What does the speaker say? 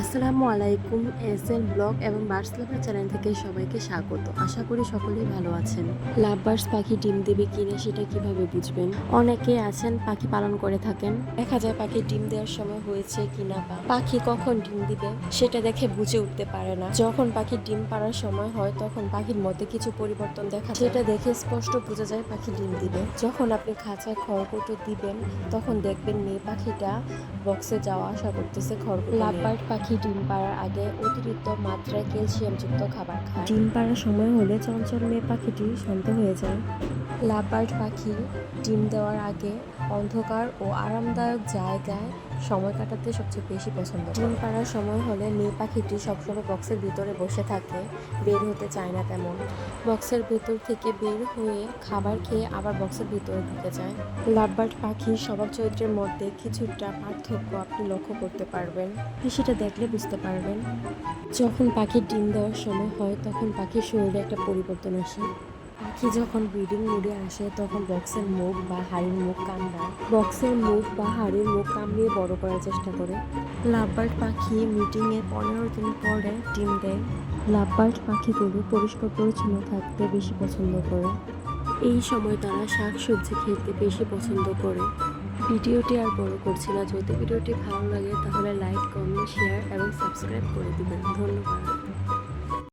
আসসালামু আলাইকুম S L blog এবং বার্ডস লাভার চ্যানেল থেকে সবাইকে স্বাগত। আশা করি সকলেই ভালো আছেন। লাভ বার্ডস পাখি ডিম দেবে কিনা সেটা কীভাবে বুঝবেন? অনেকে আছেন পাখি পালন করে থাকেন। দেখা যায় পাখি ডিম দেওয়ার সময় হয়েছে কিনা বা পাখি কখন ডিম দিবে সেটা দেখে বুঝে উঠতে পারে না। যখন পাখি ডিম পাড়ার সময় হয়, তখন পাখির মধ্যে কিছু পরিবর্তন দেখা। সেটা দেখে স্পষ্ট বোঝা যায় পাখি ডিম দিবে। যখন আপনি খাঁচায় খড়কুটো দিবেন, তখন দেখবেন মেয়ে পাখিটা বক্সে যাওয়া আসা করতেছে খড়কুটো লাভবার্ড পাখি ডিম পাড়ার আগে অতিরিক্ত মাত্রায় ক্যালসিয়ামযুক্ত খাবার খায়। ডিম পাড়ার সময় হলে চঞ্চল মেয়ে পাখিটি শান্ত হয়ে যায়। লাভবার্ড পাখি ডিম দেওয়ার আগে অন্ধকার ও আরামদায়ক জায়গায় সময় কাটাতে সবচেয়ে বেশি পছন্দ ডিম পাড়ার সময় হলে মেয়ে পাখিটি সবসময় বক্সের ভিতরে বসে থাকে, বের হতে চায় না তেমন। বক্সের ভেতর থেকে বের হয়ে খাবার খেয়ে আবার বক্সের ভিতরে ঢুকে যায়। লাভবার্ড পাখির স্বভাব চরিত্রের মধ্যে কিছুটা পার্থক্য আপনি লক্ষ্য করতে পারবেন। সেটা দেখলে বুঝতে পারবেন। যখন পাখির ডিম দেওয়ার সময় হয়, তখন পাখির শরীরে একটা পরিবর্তন আসে। পাখি যখন ব্রিডিং মুডে আসে, তখন বক্সের মুখ বা হাড়ির মুখ কামড়ায়। বক্সের মুখ বা হাড়ির মুখ কামড়িয়ে বড় করার চেষ্টা করে। লাভবার্ড পাখি মিটিংয়ে পনেরো দিন পরে ডিম দেয়। লাভবার্ড পাখিগুলো পরিষ্কার পরিচ্ছন্ন থাকতে বেশি পছন্দ করে। এই সময় তারা শাক সবজি খেতে বেশি পছন্দ করে। ভিডিওটি আর বড় করছি না। যদি ভিডিওটি ভালো লাগে, তাহলে লাইক কমেন্ট শেয়ার এবং সাবস্ক্রাইব করে দিবেন। ধন্যবাদ।